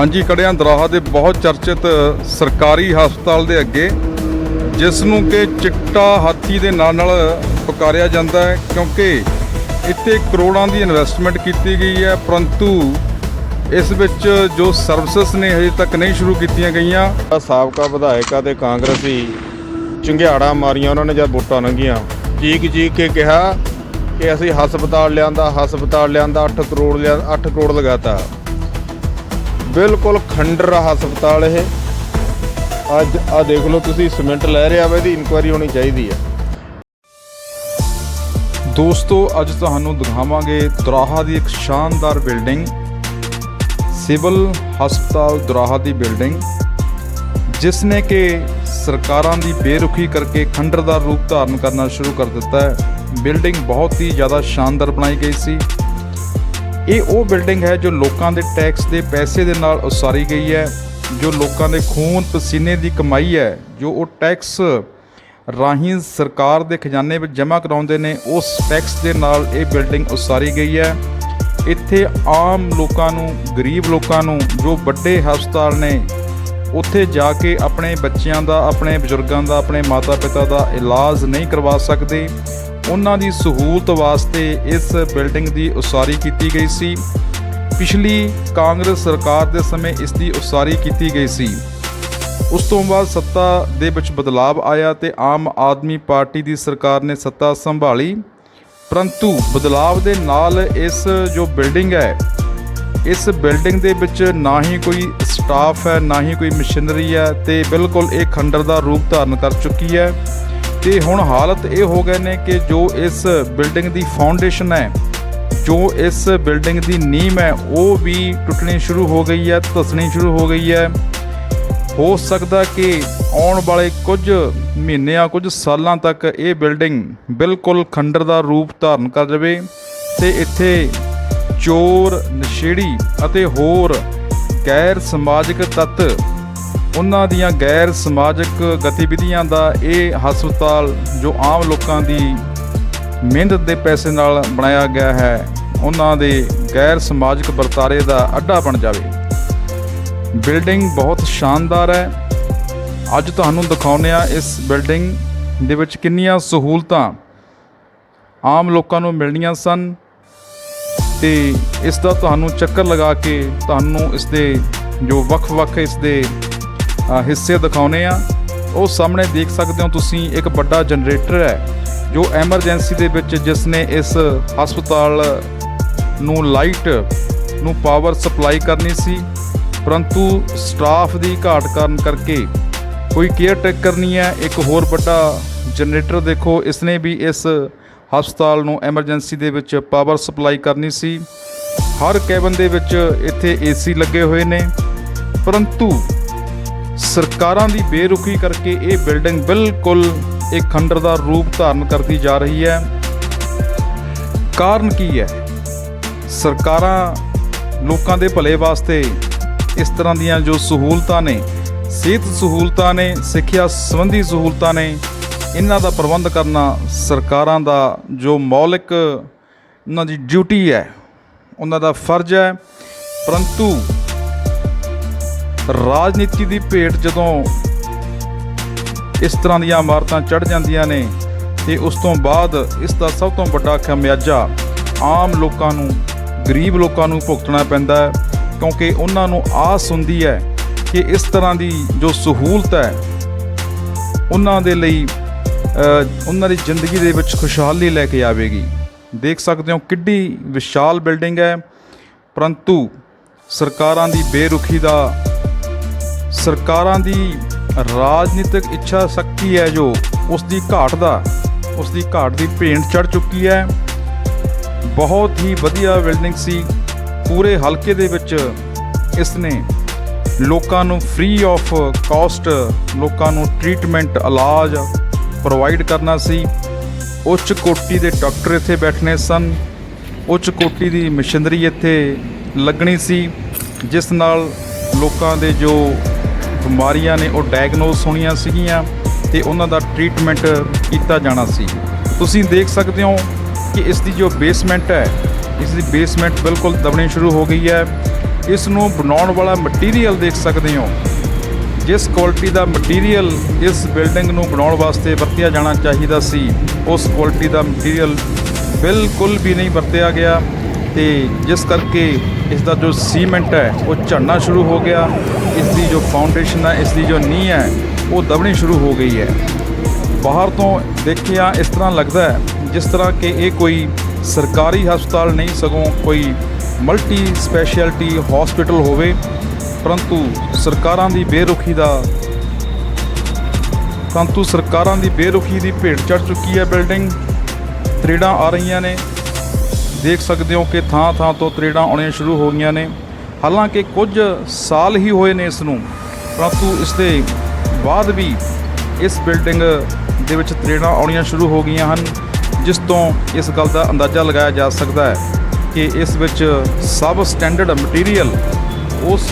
ਹਾਂਜੀ ਕੜਿਆਂ ਦਰਾਹਾ ਦੇ ਬਹੁਤ ਚਰਚਿਤ ਸਰਕਾਰੀ ਹਸਪਤਾਲ ਦੇ ਅੱਗੇ, ਜਿਸ ਨੂੰ ਕਿ ਚਿੱਟਾ ਹਾਥੀ ਦੇ ਨਾਂ ਨਾਲ ਪੁਕਾਰਿਆ ਜਾਂਦਾ ਹੈ, ਕਿਉਂਕਿ ਇੱਥੇ ਕਰੋੜਾਂ ਦੀ ਇਨਵੈਸਟਮੈਂਟ ਕੀਤੀ ਗਈ ਹੈ, ਪਰੰਤੂ ਇਸ ਵਿੱਚ ਜੋ ਸਰਵਿਸਿਜ਼ ਨੇ ਹਜੇ ਤੱਕ ਨਹੀਂ ਸ਼ੁਰੂ ਕੀਤੀਆਂ ਗਈਆਂ। ਆ ਸਾਬਕਾ ਵਿਧਾਇਕ ਆ ਤੇ ਕਾਂਗਰਸੀ ਚੰਗਿਆੜਾ ਮਾਰੀਆਂ ਉਹਨਾਂ ਨੇ ਜਦ ਵੋਟਾਂ ਲੰਘੀਆਂ। ਚੀਕ ਚੀਕ ਕੇ ਕਿਹਾ ਕਿ ਅਸੀਂ ਹਸਪਤਾਲ ਲਿਆਂਦਾ ਹਸਪਤਾਲ ਲਿਆਂਦਾ 8 ਕਰੋੜ ਲਿਆ 8 ਕਰੋੜ ਲਗਾਤਾ। ਬਿਲਕੁਲ ਖੰਡਰ ਹਸਪਤਾਲ ਇਹ। ਅੱਜ ਆ ਦੇਖ ਲਓ ਤੁਸੀਂ ਸੀਮੈਂਟ ਲੈ ਰਿਹਾ ਵਾ, ਇਹਦੀ ਇਨਕੁਆਇਰੀ ਹੋਣੀ ਚਾਹੀਦੀ ਹੈ ਦੋਸਤੋ, ਅੱਜ ਤੁਹਾਨੂੰ ਦਿਖਾਵਾਂਗੇ ਦੁਰਾਹਾ ਦੀ ਇੱਕ ਸ਼ਾਨਦਾਰ ਬਿਲਡਿੰਗ, ਸਿਵਲ ਹਸਪਤਾਲ ਦੁਰਾਹਾ ਦੀ ਬਿਲਡਿੰਗ ਜਿਸ ਨੇ ਕਿ ਸਰਕਾਰਾਂ ਦੀ ਬੇਰੁਖੀ ਕਰਕੇ ਖੰਡਰ ਦਾ ਰੂਪ ਧਾਰਨ ਕਰਨਾ ਸ਼ੁਰੂ ਕਰ ਦਿੱਤਾ ਹੈ। ਬਿਲਡਿੰਗ ਬਹੁਤ ਹੀ ਜ਼ਿਆਦਾ ਸ਼ਾਨਦਾਰ ਬਣਾਈ ਗਈ ਸੀ। ਇਹ ਉਹ ਬਿਲਡਿੰਗ ਹੈ ਜੋ ਲੋਕਾਂ ਦੇ ਟੈਕਸ ਦੇ ਪੈਸੇ ਦੇ ਨਾਲ ਉਸਾਰੀ ਗਈ ਹੈ, ਜੋ ਲੋਕਾਂ ਦੇ ਖੂਨ ਪਸੀਨੇ ਦੀ ਕਮਾਈ ਹੈ, ਜੋ ਉਹ ਟੈਕਸ ਰਾਹੀਂ ਸਰਕਾਰ ਦੇ ਖਜ਼ਾਨੇ ਵਿੱਚ ਜਮ੍ਹਾਂ ਕਰਾਉਂਦੇ ਨੇ, ਉਸ ਟੈਕਸ ਦੇ ਨਾਲ ਇਹ ਬਿਲਡਿੰਗ ਉਸਾਰੀ ਗਈ ਹੈ। ਇੱਥੇ ਆਮ ਲੋਕਾਂ ਨੂੰ, ਗਰੀਬ ਲੋਕਾਂ ਨੂੰ, ਜੋ ਵੱਡੇ ਹਸਪਤਾਲ ਨੇ, ਉੱਥੇ ਜਾ ਕੇ ਆਪਣੇ ਬੱਚਿਆਂ ਦਾ, ਆਪਣੇ ਬਜ਼ੁਰਗਾਂ ਦਾ, ਆਪਣੇ ਮਾਤਾ-ਪਿਤਾ ਦਾ ਇਲਾਜ ਨਹੀਂ ਕਰਵਾ ਸਕਦੇ। ਉਹਨਾਂ ਦੀ ਸਹੂਲਤ ਵਾਸਤੇ ਇਸ ਬਿਲਡਿੰਗ ਦੀ ਉਸਾਰੀ ਕੀਤੀ ਗਈ ਸੀ। ਪਿਛਲੀ ਕਾਂਗਰਸ ਸਰਕਾਰ ਦੇ ਸਮੇਂ ਇਸ ਦੀ ਉਸਾਰੀ ਕੀਤੀ ਗਈ ਸੀ। ਉਸ ਤੋਂ ਬਾਅਦ ਸੱਤਾ ਦੇ ਵਿੱਚ ਬਦਲਾਅ ਆਇਆ ਤੇ ਆਮ ਆਦਮੀ ਪਾਰਟੀ ਦੀ ਸਰਕਾਰ ਨੇ ਸੱਤਾ ਸੰਭਾਲੀ। ਪਰੰਤੂ ਬਦਲਾਅ ਦੇ ਨਾਲ ਇਸ ਜੋ ਬਿਲਡਿੰਗ ਹੈ, ਇਸ ਬਿਲਡਿੰਗ ਦੇ ਵਿੱਚ ਨਾ ਹੀ ਕੋਈ ਸਟਾਫ ਹੈ, ਨਾ ਹੀ ਕੋਈ ਮਸ਼ੀਨਰੀ ਹੈ ਤੇ ਬਿਲਕੁਲ ਇਹ ਖੰਡਰ ਦਾ ਰੂਪ ਧਾਰਨ ਕਰ ਚੁੱਕੀ ਹੈ। ਤੇ ਹੁਣ ਹਾਲਤ ਇਹ ਹੋ ਗਏ ਨੇ ਕਿ ਜੋ ਇਸ ਬਿਲਡਿੰਗ ਦੀ ਫਾਊਂਡੇਸ਼ਨ ਹੈ, ਜੋ ਇਸ ਬਿਲਡਿੰਗ ਦੀ ਨੀਂਹ ਹੈ, ਉਹ ਵੀ ਟੁੱਟਣੀ ਸ਼ੁਰੂ ਹੋ ਗਈ ਹੈ, ਧਸਣੀ ਸ਼ੁਰੂ ਹੋ ਗਈ ਹੈ। ਹੋ ਸਕਦਾ ਕਿ ਆਉਣ ਵਾਲੇ ਕੁਝ ਮਹੀਨਿਆਂ, ਕੁਝ ਸਾਲਾਂ ਤੱਕ ਇਹ ਬਿਲਡਿੰਗ ਬਿਲਕੁਲ ਖੰਡਰ ਦਾ ਰੂਪ ਧਾਰਨ ਕਰ ਜਾਵੇ ਤੇ ਇੱਥੇ ਚੋਰ, ਨਸ਼ੇੜੀ ਅਤੇ ਹੋਰ ਗੈਰ ਸਮਾਜਿਕ ਤੱਤ ਉਹਨਾਂ ਦੀਆਂ ਗੈਰ ਸਮਾਜਿਕ ਗਤੀਵਿਧੀਆਂ ਦਾ ਇਹ ਹਸਪਤਾਲ ਜੋ ਆਮ ਲੋਕਾਂ ਦੀ ਮਿਹਨਤ ਦੇ ਪੈਸੇ ਨਾਲ ਬਣਾਇਆ ਗਿਆ ਹੈ, ਉਹਨਾਂ ਦੇ ਗੈਰ ਸਮਾਜਿਕ ਵਰਤਾਰੇ ਦਾ ਅੱਡਾ ਬਣ ਜਾਵੇ। ਬਿਲਡਿੰਗ ਬਹੁਤ ਸ਼ਾਨਦਾਰ ਹੈ। ਅੱਜ ਤੁਹਾਨੂੰ ਦਿਖਾਉਂਦੇ ਆ ਇਸ ਬਿਲਡਿੰਗ ਦੇ ਵਿੱਚ ਕਿੰਨੀਆਂ ਸਹੂਲਤਾਂ ਆਮ ਲੋਕਾਂ ਨੂੰ ਮਿਲਣੀਆਂ ਸਨ ਤੇ ਇਸ ਦਾ ਤੁਹਾਨੂੰ ਚੱਕਰ ਲਗਾ ਕੇ ਤੁਹਾਨੂੰ ਇਸ ਦੇ ਜੋ ਵੱਖ-ਵੱਖ ਇਸ ਦੇ ਹਿੱਸੇ ਦਿਖਾਉਨੇ ਆ। ਉਹ ਸਾਹਮਣੇ ਦੇਖ ਸਕਦੇ ਹੋ ਤੁਸੀਂ, ਇੱਕ ਵੱਡਾ ਜਨਰੇਟਰ ਹੈ, ਜੋ ਐਮਰਜੈਂਸੀ ਦੇ ਵਿੱਚ ਜਿਸ ਨੇ ਇਸ ਹਸਪਤਾਲ ਨੂੰ ਲਾਈਟ ਨੂੰ ਪਾਵਰ ਸਪਲਾਈ ਕਰਨੀ ਸੀ, ਪਰੰਤੂ ਸਟਾਫ ਦੀ ਘਾਟ ਕਾਰਨ ਕਰਕੇ ਕੋਈ ਕੇਅਰ ਟੇਕਰ ਨਹੀਂ ਹੈ। ਇੱਕ ਹੋਰ ਵੱਡਾ ਜਨਰੇਟਰ ਦੇਖੋ, ਇਸ ਨੇ ਵੀ ਇਸ ਹਸਪਤਾਲ ਨੂੰ ਐਮਰਜੈਂਸੀ ਦੇ ਵਿੱਚ ਪਾਵਰ ਸਪਲਾਈ ਕਰਨੀ ਸੀ। ਹਰ ਕੈਬਨ ਦੇ ਵਿੱਚ ਇੱਥੇ ਏਸੀ ਲੱਗੇ ਹੋਏ ਨੇ, ਪਰੰਤੂ ਸਰਕਾਰਾਂ ਦੀ ਬੇਰੁਖੀ ਕਰਕੇ ਇਹ ਬਿਲਡਿੰਗ ਬਿਲਕੁਲ ਇੱਕ ਖੰਡਰ ਦਾ ਰੂਪ ਧਾਰਨ ਕਰਦੀ ਜਾ ਰਹੀ ਹੈ। ਕਾਰਨ ਕੀ ਹੈ? ਸਰਕਾਰਾਂ ਲੋਕਾਂ ਦੇ ਭਲੇ ਵਾਸਤੇ ਇਸ ਤਰ੍ਹਾਂ ਦੀਆਂ ਜੋ ਸਹੂਲਤਾਂ ਨੇ, ਸਿਹਤ ਸਹੂਲਤਾਂ ਨੇ, ਸਿੱਖਿਆ ਸੰਬੰਧੀ ਸਹੂਲਤਾਂ ਨੇ, ਇਹਨਾਂ ਦਾ ਪ੍ਰਬੰਧ ਕਰਨਾ ਸਰਕਾਰਾਂ ਦਾ ਜੋ ਮੌਲਿਕ ਉਹਨਾਂ ਦੀ ਡਿਊਟੀ ਹੈ, ਉਹਨਾਂ ਦਾ ਫਰਜ਼ ਹੈ। ਪਰੰਤੂ ਰਾਜਨੀਤੀ ਦੀ ਭੇਟ ਜਦੋਂ ਇਸ ਤਰ੍ਹਾਂ ਦੀਆਂ ਇਮਾਰਤਾਂ ਚੜ ਜਾਂਦੀਆਂ ਨੇ ਤੇ ਉਸ ਤੋਂ ਬਾਅਦ ਇਸ ਦਾ ਸਭ ਤੋਂ ਵੱਡਾ ਖਮਿਆਜਾ ਆਮ ਲੋਕਾਂ ਨੂੰ, ਗਰੀਬ ਲੋਕਾਂ ਨੂੰ ਭੁਗਤਣਾ ਪੈਂਦਾ ਹੈ, ਕਿਉਂਕਿ ਉਹਨਾਂ ਨੂੰ ਆਸ ਹੁੰਦੀ ਹੈ ਕਿ ਇਸ ਤਰ੍ਹਾਂ ਦੀ ਜੋ ਸਹੂਲਤ ਹੈ, ਉਹਨਾਂ ਦੇ ਲਈ ਉਹਨਾਂ ਦੀ ਜ਼ਿੰਦਗੀ ਦੇ ਵਿੱਚ ਖੁਸ਼ਹਾਲੀ ਲੈ ਕੇ ਆਵੇਗੀ। ਦੇਖ ਸਕਦੇ ਹੋ ਕਿੱਡੀ ਵਿਸ਼ਾਲ ਬਿਲਡਿੰਗ ਹੈ, ਪਰੰਤੂ ਸਰਕਾਰਾਂ ਦੀ ਬੇਰੁਖੀ ਦਾ ਸਰਕਾਰਾਂ ਦੀ ਰਾਜਨੀਤਿਕ ਇੱਛਾ ਸ਼ਕਤੀ ਹੈ ਜੋ ਉਸ ਦੀ ਘਾਟ ਦਾ, ਉਸ ਦੀ ਘਾਟ ਦੀ ਭੇਂਟ ਚੜ ਚੁੱਕੀ ਹੈ। ਬਹੁਤ ਹੀ ਵਧੀਆ ਬਿਲਡਿੰਗ ਸੀ। ਪੂਰੇ ਹਲਕੇ ਦੇ ਵਿੱਚ ਇਸ ਨੇ ਲੋਕਾਂ ਨੂੰ ਫ੍ਰੀ ਆਫ ਕਾਸਟ ਲੋਕਾਂ ਨੂੰ ਟ੍ਰੀਟਮੈਂਟ ਇਲਾਜ ਪ੍ਰੋਵਾਈਡ ਕਰਨਾ ਸੀ। ਉੱਚ ਕੋਟੀ ਦੇ ਡਾਕਟਰ ਇੱਥੇ ਬੈਠਣੇ ਸਨ। ਉੱਚ ਕੋਟੀ ਦੀ ਮਸ਼ੀਨਰੀ ਇੱਥੇ ਲੱਗਣੀ ਸੀ, ਜਿਸ ਨਾਲ ਲੋਕਾਂ ਦੇ ਜੋ ਬਿਮਾਰੀਆਂ ਨੇ ਉਹ ਡਾਇਗਨੋਸ ਹੋਣੀਆਂ ਸੀਗੀਆਂ ਤੇ ਉਹਨਾਂ ਦਾ ਟ੍ਰੀਟਮੈਂਟ ਕੀਤਾ ਜਾਣਾ ਸੀ। ਤੁਸੀਂ ਦੇਖ ਸਕਦੇ ਹੋ ਕਿ ਇਸ ਦੀ ਜੋ ਬੇਸਮੈਂਟ ਹੈ, ਇਸ ਦੀ ਬੇਸਮੈਂਟ ਬਿਲਕੁਲ ਦਬਣੀ ਸ਼ੁਰੂ ਹੋ ਗਈ ਹੈ। ਇਸ ਨੂੰ ਬਣਾਉਣ ਵਾਲਾ ਮਟੀਰੀਅਲ ਦੇਖ ਸਕਦੇ ਹੋ। ਜਿਸ ਕੁਆਲਿਟੀ ਦਾ ਮਟੀਰੀਅਲ ਇਸ ਬਿਲਡਿੰਗ ਨੂੰ ਬਣਾਉਣ ਵਾਸਤੇ ਵਰਤਿਆ ਜਾਣਾ ਚਾਹੀਦਾ ਸੀ, ਉਸ ਕੁਆਲਿਟੀ ਦਾ ਮਟੀਰੀਅਲ ਬਿਲਕੁਲ ਵੀ ਨਹੀਂ ਵਰਤਿਆ ਗਿਆ ਤੇ ਜਿਸ ਕਰਕੇ ਇਸ ਦਾ ਜੋ ਸੀਮੈਂਟ ਹੈ, ਉਹ ਝੜਨਾ ਸ਼ੁਰੂ ਹੋ ਗਿਆ। ਇਸ ਦੀ ਜੋ ਫਾਊਂਡੇਸ਼ਨ ਹੈ ਇਸ ਦੀ ਜੋ ਨੀਂਹ ਹੈ, ਉਹ ਦਬਣੀ ਸ਼ੁਰੂ ਹੋ ਗਈ ਹੈ। ਬਾਹਰ ਤੋਂ ਦੇਖਿਆ, ਇਸ ਤਰ੍ਹਾਂ ਲੱਗਦਾ ਹੈ, ਜਿਸ ਤਰ੍ਹਾਂ ਕਿ ਇਹ ਕੋਈ ਸਰਕਾਰੀ ਹਸਪਤਾਲ ਨਹੀਂ, ਸਗੋਂ ਕੋਈ ਮਲਟੀ ਸਪੈਸ਼ਲਿਟੀ ਹਸਪੀਟਲ ਹੋਵੇ। ਪਰੰਤੂ ਸਰਕਾਰਾਂ ਦੀ ਬੇਰੁਖੀ ਦਾ ਪਰੰਤੂ ਸਰਕਾਰਾਂ ਦੀ ਬੇਰੁਖੀ ਦੀ ਭੇਟ ਚੜ ਚੁੱਕੀ ਹੈ ਬਿਲਡਿੰਗ। ਤਰੇੜਾਂ ਆ ਰਹੀਆਂ ਨੇ। ਦੇਖ ਸਕਦੇ ਹੋ ਕਿ ਥਾਂ ਥਾਂ ਤੋਂ ਤਰੇੜਾਂ ਆਉਣੀਆਂ ਸ਼ੁਰੂ ਹੋ ਗਈਆਂ ਨੇ। ਹਾਲਾਂਕਿ ਕੁਝ ਸਾਲ ਹੀ ਹੋਏ ਨੇ ਇਸ ਨੂੰ, ਪਰੰਤੂ ਇਸ ਦੇ ਬਾਅਦ ਵੀ ਇਸ ਬਿਲਡਿੰਗ ਦੇ ਵਿੱਚ ਤਰੇੜਾਂ ਆਉਣੀਆਂ ਸ਼ੁਰੂ ਹੋ ਗਈਆਂ ਹਨ, ਜਿਸ ਤੋਂ ਇਸ ਗੱਲ ਦਾ ਅੰਦਾਜ਼ਾ ਲਗਾਇਆ ਜਾ ਸਕਦਾ ਹੈ ਕਿ ਇਸ ਵਿੱਚ ਸਬ ਸਟੈਂਡਰਡ ਮਟੀਰੀਅਲ, ਉਸ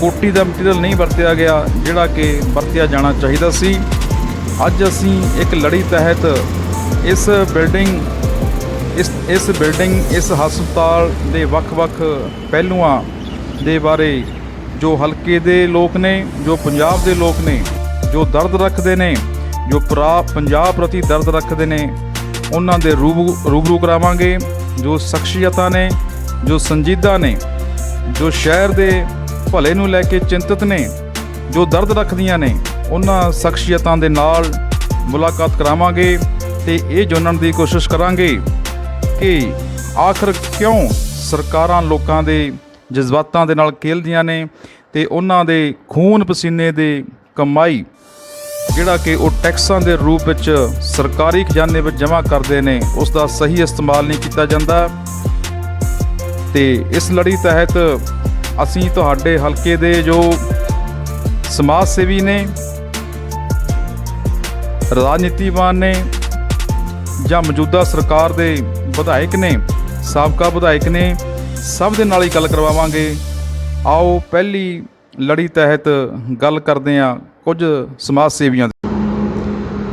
ਕੋਟੀ ਦਾ ਮਟੀਰੀਅਲ ਨਹੀਂ ਵਰਤਿਆ ਗਿਆ, ਜਿਹੜਾ ਕਿ ਵਰਤਿਆ ਜਾਣਾ ਚਾਹੀਦਾ ਸੀ। ਅੱਜ ਅਸੀਂ ਇੱਕ ਲੜੀ ਤਹਿਤ ਇਸ ਬਿਲਡਿੰਗ ਇਸ ਇਸ ਬਿਲਡਿੰਗ ਇਸ ਹਸਪਤਾਲ ਦੇ ਵੱਖ-ਵੱਖ ਪਹਿਲੂਆਂ ਦੇ ਬਾਰੇ ਜੋ ਹਲਕੇ ਦੇ ਲੋਕ ਨੇ, ਜੋ ਪੰਜਾਬ ਦੇ ਲੋਕ ਨੇ, ਜੋ ਦਰਦ ਰੱਖਦੇ ਨੇ, ਜੋ ਪਰਾ ਪੰਜਾਬ ਪ੍ਰਤੀ ਦਰਦ ਰੱਖਦੇ ਨੇ, ਉਹਨਾਂ ਦੇ ਰੂਬਰੂ ਰੂਬਰੂ ਕਰਾਵਾਂਗੇ। ਜੋ ਸ਼ਖਸੀਅਤਾਂ ਨੇ, ਜੋ ਸੰਜੀਦਾ ਨੇ, ਜੋ ਸ਼ਹਿਰ ਦੇ ਭਲੇ ਨੂੰ ਲੈ ਕੇ ਚਿੰਤਤ ਨੇ, ਜੋ ਦਰਦ ਰੱਖਦੀਆਂ ਨੇ, ਉਹਨਾਂ ਸ਼ਖਸੀਅਤਾਂ ਦੇ ਨਾਲ ਮੁਲਾਕਾਤ ਕਰਾਵਾਂਗੇ ਤੇ ਇਹ ਜਾਣਨ ਦੀ ਕੋਸ਼ਿਸ਼ ਕਰਾਂਗੇ। ਕਿ ਆਖਰ ਕਿਉਂ ਸਰਕਾਰਾਂ ਲੋਕਾਂ ਦੇ ਜਜ਼ਬਾਤਾਂ ਦੇ ਨਾਲ ਖੇਲਦੀਆਂ ਨੇ ਤੇ ਉਹਨਾਂ ਦੇ ਖੂਨ ਪਸੀਨੇ ਦੇ ਕਮਾਈ, ਜਿਹੜਾ ਕਿ ਉਹ ਟੈਕਸਾਂ ਦੇ ਰੂਪ ਵਿੱਚ ਸਰਕਾਰੀ ਖਜ਼ਾਨੇ ਵਿੱਚ ਜਮ੍ਹਾਂ ਕਰਦੇ ਨੇ ਉਸ ਦਾ ਸਹੀ ਇਸਤੇਮਾਲ ਨਹੀਂ ਕੀਤਾ ਜਾਂਦਾ। ਤੇ ਇਸ ਲੜੀ ਤਹਿਤ ਅਸੀਂ ਤੁਹਾਡੇ ਹਲਕੇ ਦੇ ਜੋ ਸਮਾਜ ਸੇਵੀ ਨੇ, ਰਾਜਨੀਤੀਵਾਨ ਨੇ ਜਾਂ ਮੌਜੂਦਾ ਸਰਕਾਰ ਦੇ ਵਿਧਾਇਕ ਨੇ, ਸਾਬਕਾ ਵਿਧਾਇਕ ਨੇ, ਸਭ ਦੇ ਨਾਲ ਹੀ ਗੱਲ ਕਰਵਾਵਾਂਗੇ। ਆਓ ਪਹਿਲੀ ਲੜੀ ਤਹਿਤ ਗੱਲ ਕਰਦੇ ਹਾਂ ਕੁਝ ਸਮਾਜ ਸੇਵੀਆਂ ਦੀ।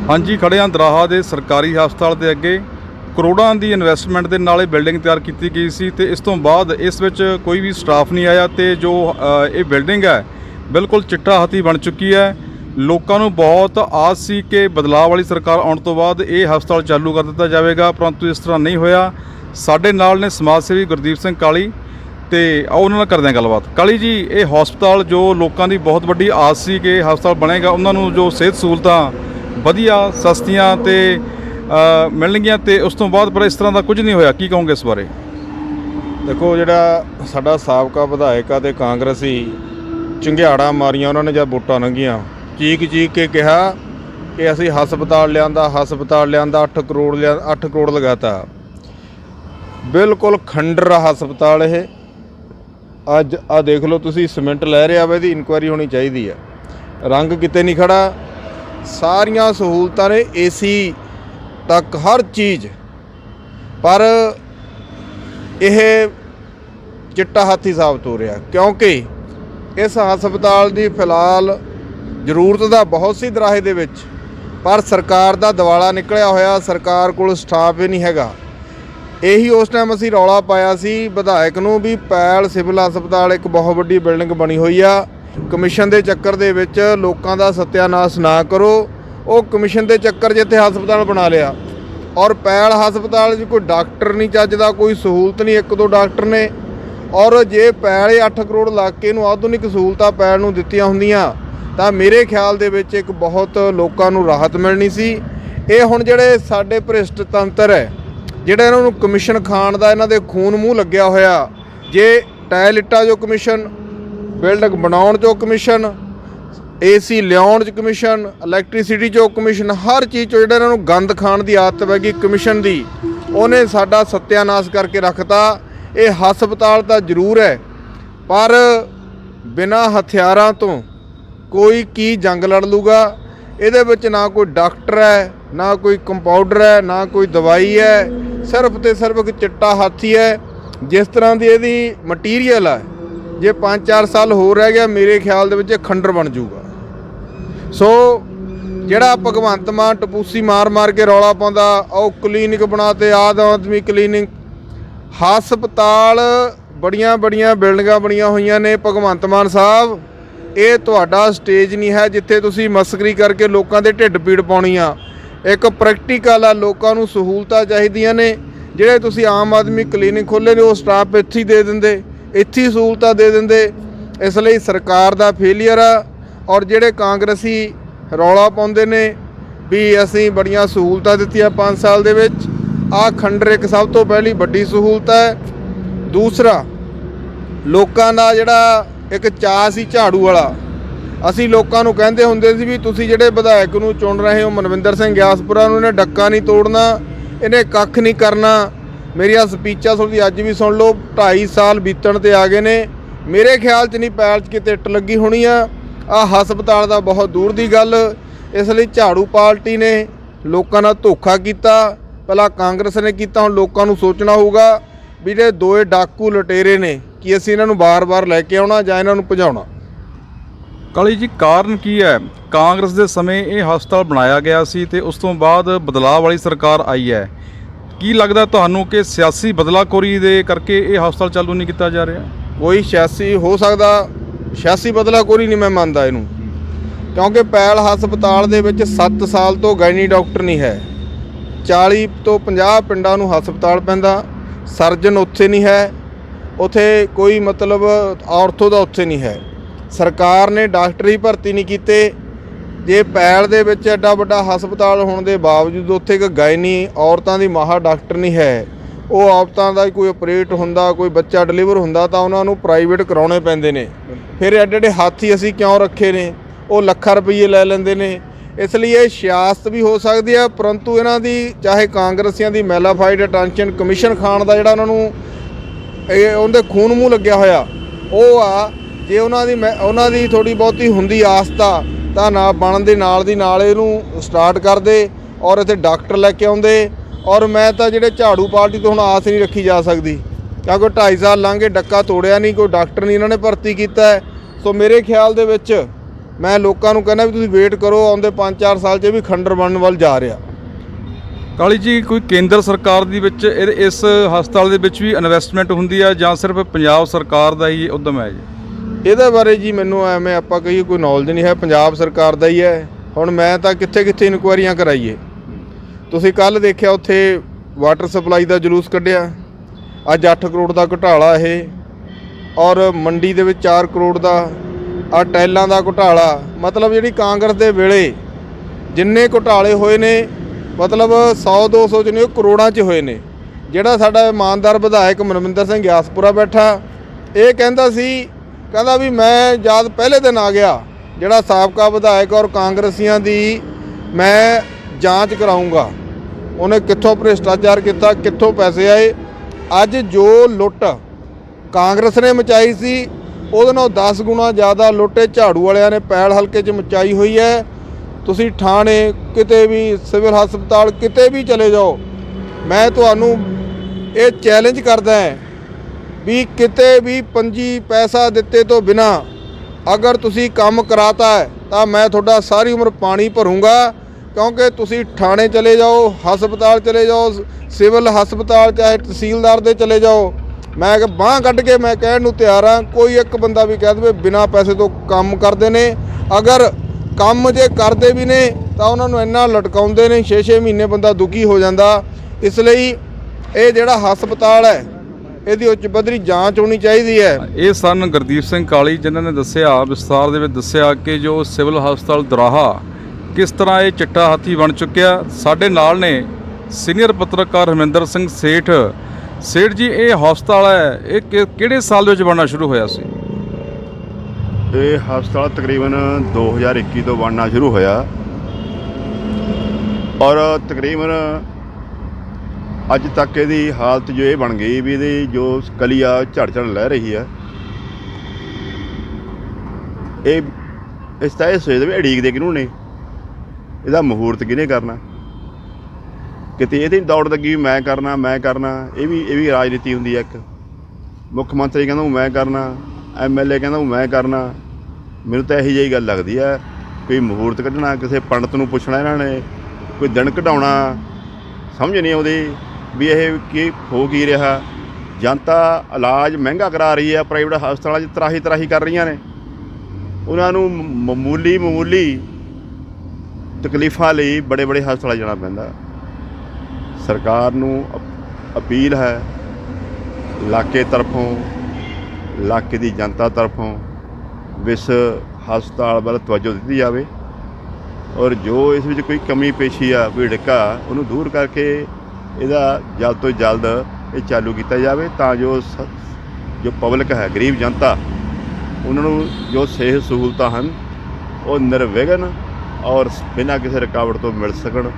ਹਾਂਜੀ, ਖੜੇ ਹਾਂ ਦਰਾਹਾ ਦੇ ਸਰਕਾਰੀ ਹਸਪਤਾਲ ਦੇ ਅੱਗੇ। ਕਰੋੜਾਂ ਦੀ ਇਨਵੈਸਟਮੈਂਟ ਦੇ ਨਾਲ ਇਹ ਬਿਲਡਿੰਗ ਤਿਆਰ ਕੀਤੀ ਗਈ ਸੀ ਤੇ ਇਸ ਤੋਂ ਬਾਅਦ ਇਸ ਵਿੱਚ ਕੋਈ ਵੀ ਸਟਾਫ ਨਹੀਂ ਆਇਆ ਤੇ ਜੋ ਇਹ ਬਿਲਡਿੰਗ ਹੈ, ਬਿਲਕੁਲ ਚਿੱਟਾ ਹਾਥੀ ਬਣ ਚੁੱਕੀ ਹੈ। ਲੋਕਾਂ ਨੂੰ ਬਹੁਤ ਆਸ ਸੀ ਕਿ ਬਦਲਾਅ ਵਾਲੀ ਸਰਕਾਰ ਆਉਣ ਤੋਂ ਬਾਅਦ ਇਹ ਹਸਪਤਾਲ ਚਾਲੂ ਕਰ ਦਿੱਤਾ ਜਾਵੇਗਾ, ਪਰੰਤੂ ਇਸ ਤਰ੍ਹਾਂ ਨਹੀਂ ਹੋਇਆ। ਸਾਡੇ ਨਾਲ ਨੇ ਸਮਾਜ ਸੇਵੀ ਗੁਰਦੀਪ ਸਿੰਘ ਕਾਲੀ ਤੇ ਆਓ ਉਹਨਾਂ ਨਾਲ ਕਰਦੇ ਹਾਂ ਗੱਲਬਾਤ। ਕਾਲੀ ਜੀ, ਇਹ ਹਸਪਤਾਲ ਜੋ ਲੋਕਾਂ ਦੀ ਬਹੁਤ ਵੱਡੀ ਆਸ ਸੀ ਕਿ ਹਸਪਤਾਲ ਬਣੇਗਾ, ਉਹਨਾਂ ਨੂੰ ਜੋ ਸਿਹਤ ਸਹੂਲਤਾਂ ਵਧੀਆ, ਸਸਤੀਆਂ ਤੇ ਮਿਲਣਗੀਆਂ ਤੇ ਉਸ ਤੋਂ ਬਾਅਦ ਪਰ ਇਸ ਤਰ੍ਹਾਂ ਦਾ ਕੁਝ ਨਹੀਂ ਹੋਇਆ। ਕੀ ਕਹੋਗੇ ਇਸ ਬਾਰੇ? ਦੇਖੋ, ਜਿਹੜਾ ਸਾਡਾ ਸਾਬਕਾ ਵਿਧਾਇਕ ਆ ਤੇ ਕਾਂਗਰਸੀ ਚੰਗਿਆੜਾ ਮਾਰੀਆਂ, ਉਹਨਾਂ ਨੇ ਜਦ ਵੋਟਾਂ ਲੰਘੀਆਂ ਚੀਕ ਚੀਕ ਕੇ ਕਿਹਾ ਕਿ ਅਸੀਂ ਹਸਪਤਾਲ ਲਿਆਂਦਾ ਹਸਪਤਾਲ ਲਿਆਂਦਾ 8 ਕਰੋੜ ਲਿਆ 8 ਕਰੋੜ ਲਗਾਤਾ। ਬਿਲਕੁਲ ਖੰਡਰ ਹਸਪਤਾਲ ਇਹ। ਅੱਜ ਆ ਦੇਖ ਲਓ ਤੁਸੀਂ, ਸੀਮੈਂਟ ਲੈ ਰਿਹਾ ਵਾ, ਇਹਦੀ ਇਨਕੁਆਇਰੀ ਹੋਣੀ ਚਾਹੀਦੀ ਆ। ਰੰਗ ਕਿਤੇ ਨਹੀਂ ਖੜਾ। ਸਾਰੀਆਂ ਸਹੂਲਤਾਂ ਨੇ ਏਸੀ ਤੱਕ ਹਰ ਚੀਜ਼। ਪਰ ਇਹ ਚਿੱਟਾ ਹਾਥੀ ਸਾਬਤ ਹੋ ਰਿਹਾ ਕਿਉਂਕਿ ਇਸ ਹਸਪਤਾਲ ਦੀ ਫਿਲਹਾਲ ਜ਼ਰੂਰਤ ਦਾ ਬਹੁਤ ਸੀ ਦਰਾਹੇ ਦੇ ਵਿੱਚ, ਪਰ ਸਰਕਾਰ ਦਾ ਦਿਵਾਲਾ ਨਿਕਲਿਆ ਹੋਇਆ, ਸਰਕਾਰ ਕੋਲ ਸਟਾਫ ਹੀ ਨਹੀਂ ਹੈਗਾ। ਇਹੀ ਉਸ ਟਾਈਮ ਅਸੀਂ ਰੌਲਾ ਪਾਇਆ ਸੀ, ਵਿਧਾਇਕ ਨੂੰ ਵੀ ਪੈਲ ਸਿਵਲ ਹਸਪਤਾਲ ਇੱਕ ਬਹੁਤ ਵੱਡੀ ਬਿਲਡਿੰਗ ਬਣੀ ਹੋਈ ਆ। ਕਮਿਸ਼ਨ ਦੇ ਚੱਕਰ ਦੇ ਵਿੱਚ ਲੋਕਾਂ ਦਾ ਸਤਿਆਨਾਸ਼ ਨਾ ਕਰੋ, ਉਹ ਕਮਿਸ਼ਨ ਦੇ ਚੱਕਰ ਜਿੱਥੇ ਹਸਪਤਾਲ ਬਣਾ ਲਿਆ। ਔਰ ਪੈਲ ਹਸਪਤਾਲ 'ਚ ਕੋਈ ਡਾਕਟਰ ਨਹੀਂ ਚੱਜਦਾ ਕੋਈ ਸਹੂਲਤ ਨਹੀਂ, ਇੱਕ ਦੋ ਡਾਕਟਰ ਨੇ। ਔਰ ਜੇ ਪੈਲੇ 8 ਕਰੋੜ ਲਾ ਕੇ ਇਹਨੂੰ ਆਧੁਨਿਕ ਸਹੂਲਤਾਂ ਪੈਲ ਨੂੰ ਦਿੱਤੀਆਂ ਹੁੰਦੀਆਂ ਤਾਂ ਮੇਰੇ ਖਿਆਲ ਦੇ ਵਿੱਚ ਇੱਕ ਬਹੁਤ ਲੋਕਾਂ ਨੂੰ ਰਾਹਤ ਮਿਲਣੀ ਸੀ। ਇਹ ਹੁਣ ਜਿਹੜੇ ਸਾਡੇ ਭ੍ਰਿਸ਼ਟ ਤੰਤਰ ਹੈ, ਜਿਹੜਾ ਇਹਨਾਂ ਨੂੰ ਕਮਿਸ਼ਨ ਖਾਣ ਦਾ ਇਹਨਾਂ ਦੇ ਖੂਨ ਮੂੰਹ ਲੱਗਿਆ ਹੋਇਆ, ਜੇ ਟਾਇਲ ਇੱਟਾਂ ਜੋ ਕਮਿਸ਼ਨ, ਬਿਲਡਿੰਗ ਬਣਾਉਣ 'ਚੋਂ ਕਮਿਸ਼ਨ, ਏਸੀ ਲਿਆਉਣ 'ਚ ਕਮਿਸ਼ਨ, ਇਲੈਕਟ੍ਰਿਸਿਟੀ 'ਚੋਂ ਕਮਿਸ਼ਨ, ਹਰ ਚੀਜ਼ 'ਚੋਂ ਜਿਹੜਾ ਇਹਨਾਂ ਨੂੰ ਗੰਦ ਖਾਣ ਦੀ ਆਦਤ ਪੈ ਗਈ ਕਮਿਸ਼ਨ ਦੀ, ਉਹਨੇ ਸਾਡਾ ਸਤਿਆਨਾਸ਼ ਕਰਕੇ ਰੱਖਤਾ। ਇਹ ਹਸਪਤਾਲ ਤਾਂ ਜ਼ਰੂਰ ਹੈ, ਪਰ ਬਿਨਾਂ ਹਥਿਆਰਾਂ ਤੋਂ ਕੋਈ ਕੀ ਜੰਗ ਲੜ ਲੂਗਾ, ਇਹਦੇ ਵਿੱਚ ਨਾ ਕੋਈ ਡਾਕਟਰ ਹੈ, ਨਾ ਕੋਈ ਕੰਪਾਊਂਡਰ ਹੈ, ਨਾ ਕੋਈ ਦਵਾਈ ਹੈ, ਸਿਰਫ ਤੇ ਸਿਰਫ ਇੱਕ ਚਿੱਟਾ ਹਾਥੀ ਹੈ, ਜਿਸ ਤਰ੍ਹਾਂ ਦੀ ਇਹਦੀ ਮਟੀਰੀਅਲ ਹੈ। ਜੇ 5-4 ਸਾਲ ਹੋਰ ਰਹਿ ਗਿਆ, ਮੇਰੇ ਖਿਆਲ ਦੇ ਵਿੱਚ ਇਹ ਖੰਡਰ ਬਣ ਜਾਊਗਾ। ਸੋ, ਜਿਹੜਾ ਭਗਵੰਤ ਮਾਨ ਟਪੂਸੀ ਮਾਰ-ਮਾਰ ਕੇ ਰੌਲਾ ਪਾਉਂਦਾ ਉਹ ਕਲੀਨਿਕ ਬਣਾਤੇ ਆਦ ਆਦਮੀ ਕਲੀਨਿਕ। ਹਸਪਤਾਲ ਬੜੀਆਂ ਬੜੀਆਂ ਬਿਲਡਿੰਗਾਂ ਬਣੀਆਂ ਹੋਈਆਂ ਨੇ ਭਗਵੰਤ ਮਾਨ ਸਾਹਿਬ। ਇਹ ਤੁਹਾਡਾ ਸਟੇਜ ਨਹੀਂ ਹੈ ਜਿੱਥੇ ਤੁਸੀਂ ਮਸਕਰੀ ਕਰਕੇ ਲੋਕਾਂ ਦੇ ਢਿੱਡ ਪੀੜ ਪਾਉਣੀ ਆ। ਇੱਕ ਪ੍ਰੈਕਟੀਕਲ ਆ, ਲੋਕਾਂ ਨੂੰ ਸਹੂਲਤਾਂ ਚਾਹੀਦੀਆਂ ਨੇ। ਜਿਹੜੇ ਤੁਸੀਂ ਆਮ ਆਦਮੀ ਕਲੀਨਿਕ ਖੋਲ੍ਹੇ ਨੇ, ਉਹ ਸਟਾਫ ਇੱਥੇ ਹੀ ਦੇ ਦਿੰਦੇ, ਇੱਥੇ ਹੀ ਸਹੂਲਤਾਂ ਦੇ ਦਿੰਦੇ। ਇਸ ਲਈ ਸਰਕਾਰ ਦਾ ਫੇਲਿਅਰ ਆ ਔਰ ਜਿਹੜੇ ਕਾਂਗਰਸੀ ਰੌਲਾ ਪਾਉਂਦੇ ਨੇ, ਵੀ ਅਸੀਂ ਬੜੀਆਂ ਸਹੂਲਤਾਂ ਦਿੱਤੀਆਂ 5 ਸਾਲ ਦੇ ਵਿੱਚ ਆਹ ਖੰਡਰ ਇੱਕ ਸਭ ਤੋਂ ਪਹਿਲੀ ਵੱਡੀ ਸਹੂਲਤ ਹੈ। ਦੂਸਰਾ, ਲੋਕਾਂ ਦਾ ਜਿਹੜਾ ਇੱਕ ਚਾਅ ਸੀ ਝਾੜੂ ਵਾਲਾ। ਅਸੀਂ ਲੋਕਾਂ ਨੂੰ ਕਹਿੰਦੇ ਹੁੰਦੇ ਸੀ ਵੀ ਤੁਸੀਂ ਜਿਹੜੇ ਵਿਧਾਇਕ ਨੂੰ ਚੁਣ ਰਹੇ ਹੋ, ਮਨਵਿੰਦਰ ਸਿੰਘ ਗਿਆਸਪੁਰਾ ਨੂੰ, ਇਹਨੇ ਡੱਕਾ ਨਹੀਂ ਤੋੜਨਾ, ਇਹਨੇ ਕੱਖ ਨਹੀਂ ਕਰਨਾ। ਮੇਰੀਆਂ ਸਪੀਚਾਂ ਤੁਹਾਡੀ ਅੱਜ ਵੀ ਸੁਣ ਲਓ 2.5 ਸਾਲ ਬੀਤਣ ਤੇ ਆ ਗਏ ਨੇ। ਮੇਰੇ ਖਿਆਲ 'ਚ ਨਹੀਂ ਪੈਰ 'ਚ ਕਿਤੇ ਇੱਟ ਲੱਗੀ ਹੋਣੀ ਆ। ਆ ਹਸਪਤਾਲ ਦਾ ਬਹੁਤ ਦੂਰ ਦੀ ਗੱਲ। ਇਸ ਲਈ ਝਾੜੂ ਪਾਰਟੀ ਨੇ, ਲੋਕਾਂ ਨਾਲ ਧੋਖਾ ਕੀਤਾ। ਪਹਿਲਾਂ ਕਾਂਗਰਸ ਨੇ ਕੀਤਾ, ਹੁਣ ਲੋਕਾਂ ਨੂੰ ਸੋਚਣਾ ਹੋਊਗਾ। ਵੀ ਜਿਹੜੇ ਦੋਏ ਡਾਕੂ ਲਟੇਰੇ ਨੇ ਕਿ ਅਸੀਂ ਇਹਨਾਂ ਨੂੰ ਬਾਰ-ਬਾਰ ਲੈ ਕੇ ਆਉਣਾ ਜਾਂ ਇਹਨਾਂ ਨੂੰ ਭਜਾਉਣਾ? ਕਾਲੀ ਜੀ ਕਾਰਨ ਕੀ ਹੈ? ਕਾਂਗਰਸ ਦੇ ਸਮੇਂ ਇਹ ਹਸਪਤਾਲ ਬਣਾਇਆ ਗਿਆ ਸੀ ਤੇ ਉਸ ਤੋਂ ਬਾਅਦ ਬਦਲਾਅ ਵਾਲੀ ਸਰਕਾਰ ਆਈ ਹੈ। ਕੀ ਲੱਗਦਾ ਤੁਹਾਨੂੰ ਕਿ ਸਿਆਸੀ ਬਦਲਾਖੋਰੀ ਦੇ ਕਰਕੇ ਇਹ ਹਸਪਤਾਲ ਚਾਲੂ ਨਹੀਂ ਕੀਤਾ ਜਾ ਰਿਹਾ? ਕੋਈ 86 ਹੋ ਸਕਦਾ 86 ਬਦਲਾ ਕੋਈ ਨਹੀਂ ਮੈਂ ਮੰਨਦਾ ਇਹਨੂੰ। ਕਿਉਂਕਿ ਪੈਲ ਹਸਪਤਾਲ ਦੇ ਵਿੱਚ 7 ਸਾਲ ਤੋਂ ਗਾਇਨੀ ਡਾਕਟਰ ਨਹੀਂ ਹੈ। 40 ਤੋਂ 50 ਪਿੰਡਾਂ ਨੂੰ ਹਸਪਤਾਲ ਪੈਂਦਾ ਸਰਜਨ ਉੱਥੇ ਨਹੀਂ ਹੈ, ਉੱਥੇ ਕੋਈ ਮਤਲਬ ਔਰਥੋ ਦਾ ਉੱਥੇ ਨਹੀਂ ਹੈ। ਸਰਕਾਰ ਨੇ ਡਾਕਟਰ ਹੀ ਭਰਤੀ ਨਹੀਂ ਕੀਤੇ। ਜੇ ਪੈਲ ਦੇ ਵਿੱਚ ਐਡਾ ਵੱਡਾ ਹਸਪਤਾਲ ਹੋਣ ਦੇ ਬਾਵਜੂਦ ਉੱਥੇ ਇੱਕ ਗਾਇਨੀ ਔਰਤਾਂ ਦੀ ਮਾਹਰ ਡਾਕਟਰ ਨਹੀਂ ਹੈ, ਉਹ ਔਰਤਾਂ ਦਾ ਕੋਈ ਆਪਰੇਟ ਹੁੰਦਾ, ਕੋਈ ਬੱਚਾ ਡਿਲੀਵਰ ਹੁੰਦਾ ਤਾਂ ਉਹਨਾਂ ਨੂੰ ਪ੍ਰਾਈਵੇਟ ਕਰਾਉਣੇ ਪੈਂਦੇ ਨੇ। ਫਿਰ ਐਡੇ ਐਡੇ ਹਾਥੀ ਅਸੀਂ ਕਿਉਂ ਰੱਖੇ ਨੇ? ਉਹ ਲੱਖਾਂ ਰੁਪਏ ਲੈ ਲੈਂਦੇ ਨੇ। ਇਸ ਲਈ ਇਹ ਸਿਆਸਤ ਵੀ ਹੋ ਸਕਦੀ ਹੈ ਪਰੰਤੂ ਇਹਨਾਂ ਦੀ, ਚਾਹੇ ਕਾਂਗਰਸੀਆਂ ਦੀ ਮੈਲਾਫਾਈਡ ਅਟੈਂਸ਼ਨ ਕਮਿਸ਼ਨ ਖਾਣ ਦਾ ਜਿਹੜਾ ਉਹਨਾਂ ਨੂੰ ਇਹ ਉਹਦੇ ਖੂਨ ਮੂੰਹ ਲੱਗਿਆ ਹੋਇਆ, ਉਹ ਆ, ਜੇ ਉਹਨਾਂ ਦੀ ਮੈਂ- ਉਹਨਾਂ ਦੀ ਥੋੜੀ ਬਹੁਤੀ ਹੁੰਦੀ ਆਸਤਾ ਤਾਂ ਨਾ ਬਣਨ ਦੇ ਨਾਲ ਦੀ ਨਾਲ ਇਹਨੂੰ ਸਟਾਰਟ ਕਰਦੇ ਔਰ ਇੱਥੇ ਡਾਕਟਰ ਲੈ ਕੇ ਆਉਂਦੇ ਔਰ ਮੈਂ ਤਾਂ ਜਿਹੜੇ ਝਾੜੂ ਪਾਰਟੀ ਤੋਂ ਹੁਣ ਆਸ ਨਹੀਂ ਰੱਖੀ ਜਾ ਸਕਦੀ। ਕਿਉਂਕਿ 2.5 ਸਾਲ ਲੰਘੇ ਡੱਕਾ ਤੋੜਿਆ ਨਹੀਂ, ਕੋਈ ਡਾਕਟਰ ਨਹੀਂ ਇਹਨਾਂ ਨੇ ਭਰਤੀ ਕੀਤਾ ਸੋ ਮੇਰੇ ਖਿਆਲ ਦੇ ਵਿੱਚ ਮੈਂ ਲੋਕਾਂ ਨੂੰ ਕਹਿੰਦਾ ਵੀ ਤੁਸੀਂ ਵੇਟ ਕਰੋ ਆਉਂਦੇ 5-4 ਸਾਲ 'ਚ ਵੀ ਖੰਡਰ ਬਣਨ ਵੱਲ ਜਾ ਰਿਹਾ। ਕਾਲੀ ਜੀ ਕੋਈ ਕੇਂਦਰ ਸਰਕਾਰ ਦੀ ਵਿੱਚ ਇਹ- ਇਸ ਹਸਪਤਾਲ ਦੇ ਵਿੱਚ ਵੀ ਇਨਵੈਸਟਮੈਂਟ ਹੁੰਦੀ ਹੈ ਜਾਂ ਸਿਰਫ ਪੰਜਾਬ ਸਰਕਾਰ ਦਾ ਹੀ ਉਦਮ ਹੈ ਜੀ? ਇਹਦੇ ਬਾਰੇ ਜੀ ਮੈਨੂੰ ਐਵੇਂ ਆਪਾਂ ਕਹੀਏ ਕੋਈ ਨੌਲੇਜ ਨਹੀਂ ਹੈ ਪੰਜਾਬ ਸਰਕਾਰ ਦਾ ਹੀ ਹੈ। ਹੁਣ ਮੈਂ ਤਾਂ ਕਿੱਥੇ ਕਿੱਥੇ ਇਨਕੁਆਇਰੀਆਂ ਕਰਾਈਏ। ਤੁਸੀਂ ਕੱਲ ਦੇਖਿਆ ਉੱਥੇ ਵਾਟਰ ਸਪਲਾਈ ਦਾ ਜਲੂਸ ਕੱਢਿਆ। ਅੱਜ 8 ਕਰੋੜ ਦਾ ਘੁਟਾਲਾ ਇਹ। ਔਰ ਮੰਡੀ ਦੇ ਵਿੱਚ 4 ਕਰੋੜ ਦਾ ਆ ਟੈਲਾਂ ਦਾ ਘੁਟਾਲਾ। ਮਤਲਬ ਜਿਹੜੀ ਕਾਂਗਰਸ ਦੇ ਵੇਲੇ ਜਿੰਨੇ ਘੁਟਾਲੇ ਹੋਏ ਨੇ, ਮਤਲਬ 100 200 ਚ ਨਹੀਂ ਉਹ ਕਰੋੜਾਂ ਚ ਹੋਏ ਨੇ। ਜਿਹੜਾ ਸਾਡਾ ਇਮਾਨਦਾਰ ਵਿਧਾਇਕ ਮਨਵਿੰਦਰ ਸਿੰਘ ਗਿਆਸਪੁਰਾ ਬੈਠਾ, ਇਹ ਕਹਿੰਦਾ ਸੀ, ਕਹਿੰਦਾ ਵੀ ਮੈਂ ਜਦ ਪਹਿਲੇ ਦਿਨ ਆ ਗਿਆ, ਜਿਹੜਾ ਸਾਬਕਾ ਵਿਧਾਇਕ ਔਰ ਕਾਂਗਰਸੀਆਂ ਦੀ ਮੈਂ ਜਾਂਚ ਕਰਾਉਂਗਾ ਉਹਨੇ ਕਿੱਥੋਂ ਭ੍ਰਿਸ਼ਟਾਚਾਰ ਕੀਤਾ, ਕਿੱਥੋਂ ਪੈਸੇ ਆਏ। ਅੱਜ ਜੋ ਲੁੱਟ ਕਾਂਗਰਸ ਨੇ ਮਚਾਈ ਸੀ ਉਹਦੇ ਨਾਲੋਂ 10 ਗੁਣਾ ਜ਼ਿਆਦਾ ਲੁੱਟੇ ਝਾੜੂ ਵਾਲਿਆਂ ਨੇ ਪੈਲ ਹਲਕੇ 'ਚ ਮਚਾਈ ਹੋਈ ਹੈ। ਤੁਸੀਂ ਥਾਣੇ, ਕਿਤੇ ਵੀ ਸਿਵਲ ਹਸਪਤਾਲ, ਕਿਤੇ ਵੀ ਚਲੇ ਜਾਓ, ਮੈਂ ਤੁਹਾਨੂੰ ਇਹ ਚੈਲੰਜ ਕਰਦਾ ਹਾਂ ਵੀ ਕਿਤੇ ਵੀ ਪੰਜੀ ਪੈਸਾ ਦਿੱਤੇ ਤੋਂ ਬਿਨਾ ਅਗਰ ਤੁਸੀਂ ਕੰਮ ਕਰਾਤਾ ਹੈ, ਤਾਂ ਮੈਂ ਤੁਹਾਡਾ ਸਾਰੀ ਉਮਰ ਪਾਣੀ ਭਰੂੰਗਾ, ਕਿਉਂਕਿ ਤੁਸੀਂ ਥਾਣੇ ਚਲੇ ਜਾਓ, ਹਸਪਤਾਲ ਚਲੇ ਜਾਓ, ਸਿਵਲ ਹਸਪਤਾਲ, ਚਾਹੇ ਤਹਿਸੀਲਦਾਰ ਦੇ ਚਲੇ ਜਾਓ ਮੈਂ ਕਿ ਬਾਹ ਕੱਢ ਕੇ ਮੈਂ ਕਹਿਣ ਨੂੰ ਤਿਆਰ ਹਾਂ, ਕੋਈ ਇੱਕ ਬੰਦਾ ਵੀ ਕਹਿ ਦੇਵੇ ਬਿਨਾ ਪੈਸੇ ਤੋਂ ਕੰਮ ਕਰਦੇ ਨੇ। ਅਗਰ ਕੰਮ ਜੇ ਕਰਦੇ ਵੀ ਨੇ, ਤਾਂ ਉਹਨਾਂ ਨੂੰ ਇੰਨਾ ਲਟਕਾਉਂਦੇ ਨੇ 6-6 ਮਹੀਨੇ ਬੰਦਾ ਦੁਖੀ ਹੋ ਜਾਂਦਾ। ਇਸ ਲਈ ਇਹ ਜਿਹੜਾ ਹਸਪਤਾਲ ਹੈ, ਇਹਦੀ ਉੱਚ ਪੱਧਰੀ ਜਾਂਚ ਹੋਣੀ ਚਾਹੀਦੀ ਹੈ। ਇਹ ਸਨ ਗੁਰਦੀਪ ਸਿੰਘ ਕਾਲੀ, ਜਿਨ੍ਹਾਂ ਨੇ ਦੱਸਿਆ ਵਿਸਤਾਰ ਦੇ ਵਿੱਚ ਦੱਸਿਆ ਕਿ ਜੋ ਸਿਵਲ ਹਸਪਤਾਲ ਦਰਾਹਾ, ਕਿਸ ਤਰ੍ਹਾਂ ਇਹ ਚਿੱਟਾ ਹਾਥੀ ਬਣ ਚੁੱਕਿਆ। ਸਾਡੇ ਨਾਲ ਨੇ ਸੀਨੀਅਰ ਪੱਤਰਕਾਰ ਹਰਮਿੰਦਰ ਸਿੰਘ ਸੇਠ ਸੇਠ ਜੀ, ਇਹ ਹਸਪਤਾਲ ਹੈ, ਇਹ ਕਿ- ਕਿਹੜੇ ਸਾਲ ਦੇ ਵਿੱਚ ਬਣਨਾ ਸ਼ੁਰੂ ਹੋਇਆ ਸੀ? ਇਹ ਹਸਪਤਾਲ ਤਕਰੀਬਨ 2021 ਤੋਂ ਬਣਨਾ ਸ਼ੁਰੂ ਹੋਇਆ। ਔਰ ਤਕਰੀਬਨ ਅੱਜ ਤੱਕ ਇਹਦੀ ਹਾਲਤ ਜੋ ਇਹ ਬਣ ਗਈ ਵੀ ਇਹਦੀ ਜੋ ਕਲੀ ਆ ਝੜ ਝੜ ਲੈ ਰਹੀ ਆ। ਇਹ, ਇਸ ਤਰ੍ਹਾਂ ਇਹ ਸੋਚਦੇ ਵੀ ਅੜੀਕ ਦੇ ਕਿਹਨੂੰ ਨੇ? ਇਹਦਾ ਮਹੂਰਤ ਕਿਹਨੇ ਕਰਨਾ? ਕਿਤੇ ਇਹਦੀ ਦੌੜ ਲੱਗੀ ਵੀ ਮੈਂ ਕਰਨਾ ਮੈਂ ਕਰਨਾ, ਇਹ ਵੀ ਇਹ ਵੀ ਰਾਜਨੀਤੀ ਹੁੰਦੀ ਹੈ ਇੱਕ। ਮੁੱਖ ਮੰਤਰੀ ਕਹਿੰਦਾ ਉਹ ਮੈਂ ਕਰਨਾ ਐਮਐਲਏ ਕਹਿੰਦਾ ਉਹ ਮੈਂ ਕਰਨਾ। ਮੈਨੂੰ ਤਾਂ ਇਹੀ ਜਿਹੀ ਗੱਲ ਲੱਗਦੀ ਹੈ ਕੋਈ ਮਹੂਰਤ ਕੱਢਣਾ, ਕਿਸੇ ਪੰਡਤ ਨੂੰ ਪੁੱਛਣਾ ਇਹਨਾਂ ਨੇ, ਕੋਈ ਦਿਨ ਕਢਾਉਣਾ, ਸਮਝ ਨਹੀਂ ਆਉਂਦੀ ਵੀ ਇਹ ਕੀ ਹੋ ਕੀ ਰਿਹਾ। ਜਨਤਾ ਇਲਾਜ ਮਹਿੰਗਾ ਕਰਾ ਰਹੀ ਹੈ ਪ੍ਰਾਈਵੇਟ ਹਸਪਤਾਲਾਂ 'ਚ ਤਰਾਹੀ ਤਰਾਹੀ ਕਰ ਰਹੀਆਂ ਨੇ। ਉਹਨਾਂ ਨੂੰ ਮ- ਮਾਮੂਲੀ ਮਾਮੂਲੀ ਤਕਲੀਫਾਂ ਲਈ ਬੜੇ ਬੜੇ ਹਸਪਤਾਲ ਜਾਣਾ ਪੈਂਦਾ। ਸਰਕਾਰ ਨੂੰ ਅਪ- ਅਪੀਲ ਹੈ, ਇਲਾਕੇ ਤਰਫੋਂ, ਇਲਾਕੇ ਦੀ ਜਨਤਾ ਤਰਫੋਂ ਵਿਸ ਹਸਪਤਾਲ ਵੱਲ ਤਵੱਜੋ ਦਿੱਤੀ ਜਾਵੇ। ਔਰ ਜੋ ਇਸ ਵਿੱਚ ਕੋਈ ਕਮੀ ਪੇਸ਼ੀ ਆ ਕੋਈ ਡਿੱਕਾ ਉਹਨੂੰ ਦੂਰ ਕਰਕੇ ਇਹਦਾ ਜਲਦ ਤੋਂ ਜਲਦ ਇਹ ਚਾਲੂ ਕੀਤਾ ਜਾਵੇ, ਤਾਂ ਜੋ ਸ- ਜੋ ਪਬਲਿਕ ਹੈ, ਗਰੀਬ ਜਨਤਾ, ਉਹਨਾਂ ਨੂੰ ਜੋ ਸਿਹਤ ਸਹੂਲਤਾਂ ਹਨ, ਉਹ ਨਿਰਵਿਘਨ ਔਰ ਬਿਨਾਂ ਕਿਸੇ ਰੁਕਾਵਟ ਤੋਂ ਮਿਲ ਸਕਣ।